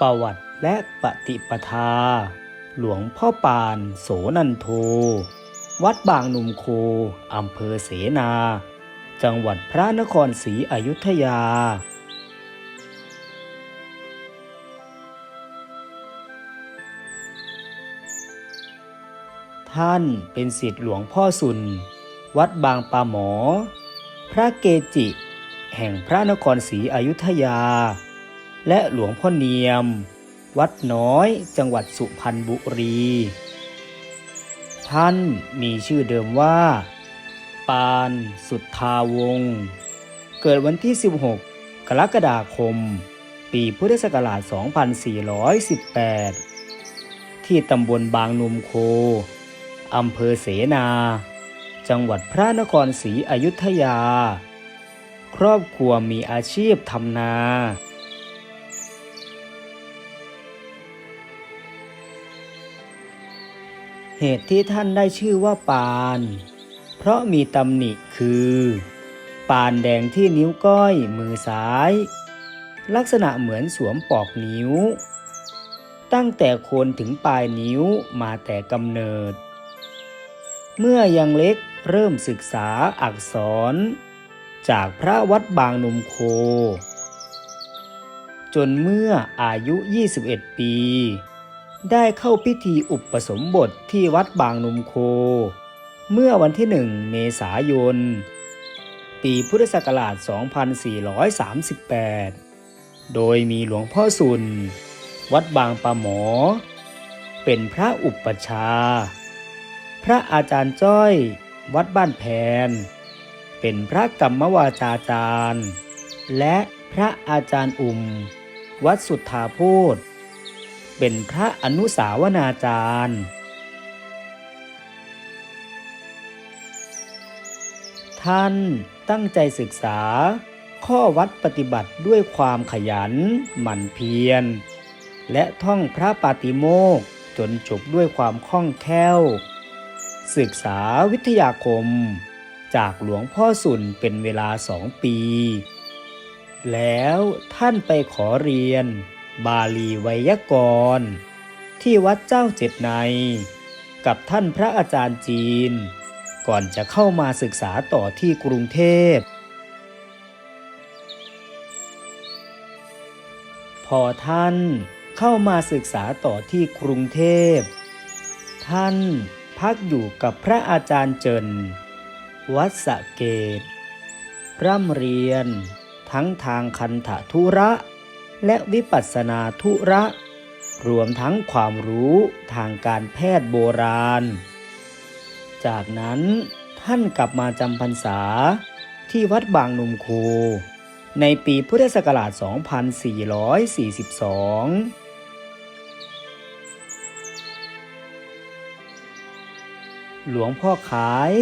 ประวัติและปฏิปทา หลวงพ่อปานโสนันโท วัดบางหนุ่มโคอำเภอเสนา จังหวัดพระนครศรีอยุธยา ท่านเป็นศิษย์หลวงพ่อสุน วัดบางปาหมอ พระเกจิ แห่งพระนครศรีอยุธยา และหลวงพ่อเนียม วัดน้อยจังหวัดสุพรรณบุรี ท่านมีชื่อเดิมว่า ปานสุทธาวงศ์เกิดวันที่ 16 กรกฎาคม ปีพุทธศักราช 2418 ที่ตำบลบางนุมโค อำเภอเสนา จังหวัดพระนครศรีอยุธยา ครอบครัวมีอาชีพทำนา เหตุที่ท่านได้ชื่อว่าปาน เพราะมีตำหนิคือ ปานแดงที่นิ้วก้อยมือซ้าย ลักษณะเหมือนสวมปอกนิ้ว ตั้งแต่โคนถึงปลายนิ้วมาแต่กำเนิด เมื่อยังเล็กเริ่มศึกษาอักษร จากพระวัดบางนมโค จนเมื่ออายุ 21 ปี ได้เข้าพิธีอุปสมบทที่วัดบางนมโค เมื่อวันที่หนึ่งเมษายน ปีพุทธศักราช 2438 โดยมีหลวงพ่อสุน วัดบางปะหมอ เป็นพระอุปชา พระอาจารย์จ้อย วัดบ้านแพน เป็นพระกรรมวาจาจารย์ และพระอาจารย์อุ่ม วัดสุทธาโพธ เป็นพระอนุสาวนาจารย์ ท่านตั้งใจศึกษา ข้อวัดปฏิบัติด้วยความขยัน หมั่นเพียร และท่องพระปาติโมกจนจบด้วยความคล่องแคล่ว ศึกษาวิทยาคม จากหลวงพ่อสุนเป็นเวลาสองปี แล้วท่านไปขอเรียน บาลีไวยากรณ์ ที่วัดเจ้าเจ็ดใน กับท่านพระอาจารย์จีน ก่อนจะเข้ามาศึกษาต่อที่กรุงเทพ พอท่านเข้ามาศึกษาต่อที่กรุงเทพ ท่านพักอยู่กับพระอาจารย์เจิน วัดสะเกต ร่ำเรียนทั้งทางคันธทุระ และวิปัสสนาธุระ รวมทั้งความรู้ทางการแพทย์โบราณ จากนั้นท่านกลับมาจำพรรษาที่วัดบางนมโคในปีพุทธศักราช 2442หลวงพ่อขาย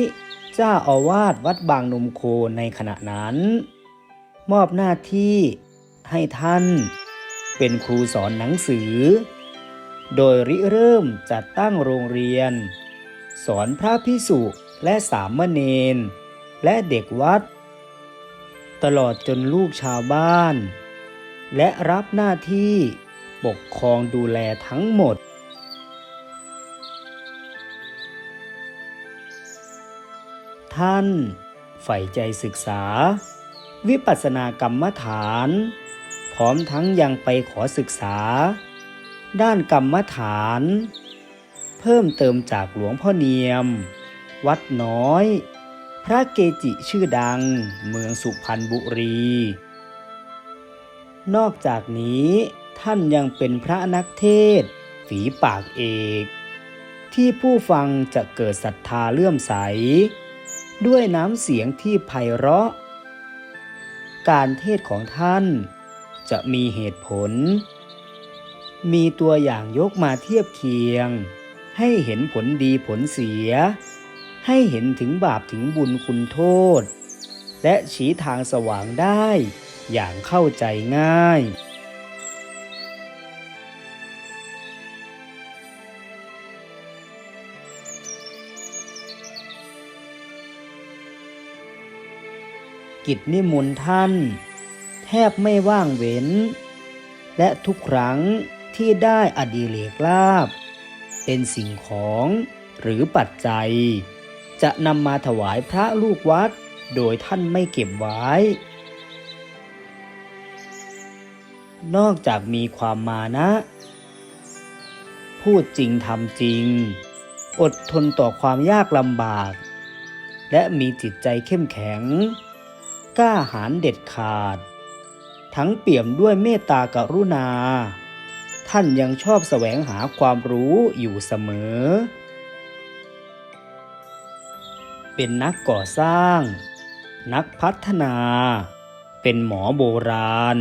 เจ้าอาวาสวัดบางนมโคในขณะนั้น มอบหน้าที่ ให้ท่าน เป็นครูสอนหนังสือ โดยริเริ่มจัดตั้งโรงเรียน สอนพระพิสุและสามเณรและเด็กวัด ตลอดจนลูกชาวบ้าน และรับหน้าที่ปกครองดูแลทั้งหมดท่านใฝ่ใจศึกษา วิปัสสนากรรมฐาน พร้อมทั้งยังไปขอศึกษา ด้านกรรมฐาน เพิ่มเติมจากหลวงพ่อเนียม วัดน้อย พระเกจิชื่อดัง เมืองสุพรรณบุรี นอกจากนี้ท่านยังเป็นพระนักเทศ ฝีปากเอก ที่ผู้ฟังจะเกิดศรัทธาเลื่อมใส ด้วยน้ำเสียงที่ไพเราะ การเทศของท่าน จะมีเหตุผล มีตัวอย่างยกมาเทียบเคียง ให้เห็นผลดีผลเสีย ให้เห็นถึงบาปถึงบุญคุณโทษ และชี้ทางสว่างได้อย่างเข้าใจง่ายกิจนิมนต์ท่าน แทบไม่ว่างเว้น และทุกครั้งที่ได้อดีเลกลาบ เป็นสิ่งของหรือปัจจัย จะนำมาถวายพระลูกวัดโดยท่านไม่เก็บไว้ นอกจากมีความมานะ พูดจริงทำจริง อดทนต่อความยากลำบาก และมีจิตใจเข้มแข็ง กล้าหาญเด็ดขาด ทั้งเปี่ยมด้วยเมตตากรุณา ท่านยังชอบแสวงหาความรู้อยู่เสมอ เป็นนักก่อสร้าง นักพัฒนา เป็นหมอโบราณ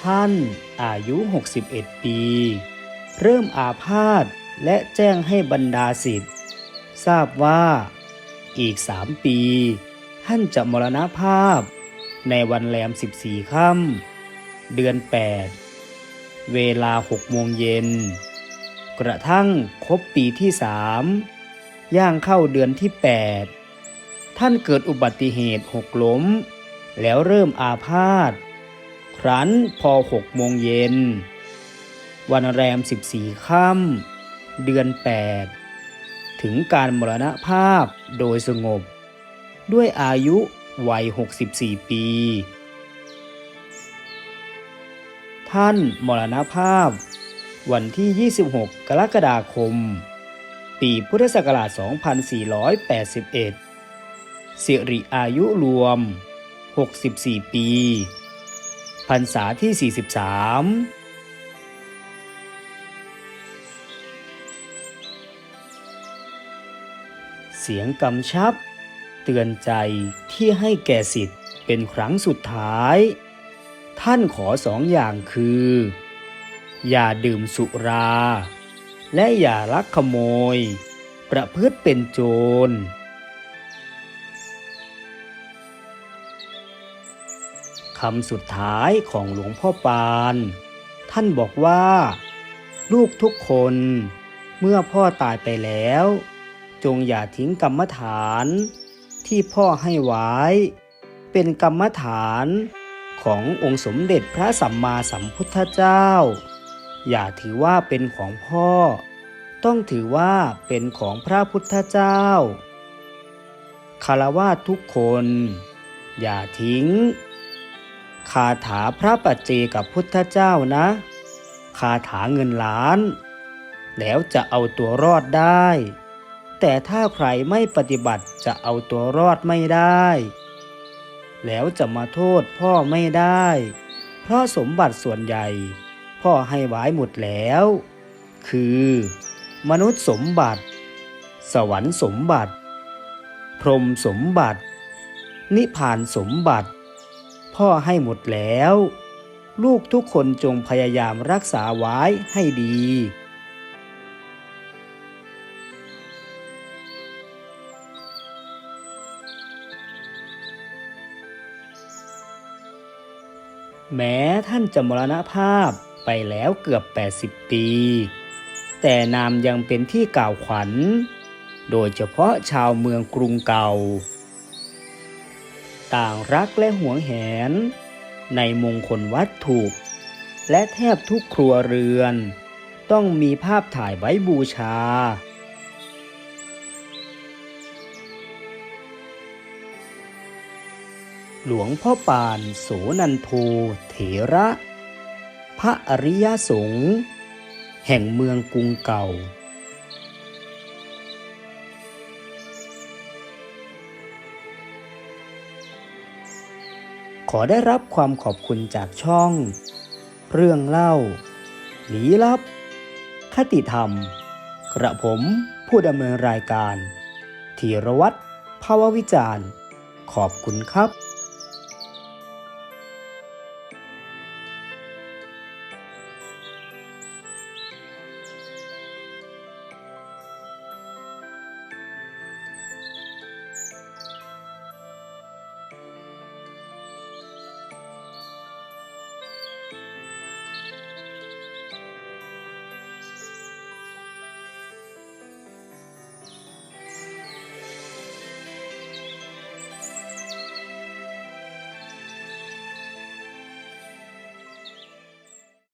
ท่านอายุ 61 ปี เริ่มอาพาธและแจ้งให้บรรดาสิทธิ์ทราบว่า อีกสามปี ท่านจะมรณภาพ ในวันแรม14ค่ำเดือน8เวลา6โมงเย็น กระทั่งครบปีที่สามย่างเข้าเดือนที่8ท่านเกิดอุบัติเหตุหกล้ม แล้วเริ่มอาพาธครั้นพอหกโมงเย็น วันแรม 14 ค่ำเดือน 8 ถึงการมรณภาพโดยสงบ ด้วยอายุวัย 64 ปี ท่านมรณภาพ วันที่ 26 กรกฎาคม ปีพุทธศักราช 2481 สิริอายุรวม 64 ปีพรรษาที่ 43 สียงกำชับ เตือนใจที่ให้แก่สิทธิ์เป็นครั้งสุดท้าย ท่านขอสองอย่างคือ อย่าดื่มสุรา และอย่าลักขโมย ประพฤติเป็นโจรคำสุดท้ายของหลวงพ่อปาน ท่านบอกว่า ลูกทุกคนเมื่อพ่อตายไปแล้ว จงอย่าทิ้งกรรมฐาน ที่พ่อให้ไว้ เป็นกรรมฐานขององค์สมเด็จพระสัมมาสัมพุทธเจ้า อย่าถือว่าเป็นของพ่อ ต้องถือว่าเป็นของพระพุทธเจ้าคารวะทุกคน อย่าทิ้ง คาถาพระปัจเจกับพุทธเจ้านะ คาถาเงินล้าน แล้วจะเอาตัวรอดได้ แต่ถ้าใครไม่ปฏิบัติจะเอาตัวรอดไม่ได้ แล้วจะมาโทษพ่อไม่ได้ เพราะสมบัติส่วนใหญ่ พ่อให้ไว้หมดแล้ว คือ มนุษย์สมบัติ สวรรค์สมบัติ พรหมสมบัติ นิพพานสมบัติ พ่อให้หมดแล้ว ลูกทุกคนจงพยายามรักษาไว้ให้ดี แม้ท่านจะมรณภาพไปแล้วเกือบ 80 ปี แต่นามยังเป็นที่กล่าวขวัญ โดยเฉพาะชาวเมืองกรุงเก่า ต่างรักและหวงแหน ในมงคลวัตถุ และแทบทุกครัวเรือน ต้องมีภาพถ่ายไว้บูชา หลวงพ่อปานโสนันโทเถระ พระอริยสงฆ์แห่งเมืองกรุงเก่า ขอได้รับความขอบคุณจากช่อง เรื่องเล่าลี้ลับขติธรรม กระผมผู้ดำเนินรายการธีรวัตรภาววิจารณ์ ขอบคุณครับ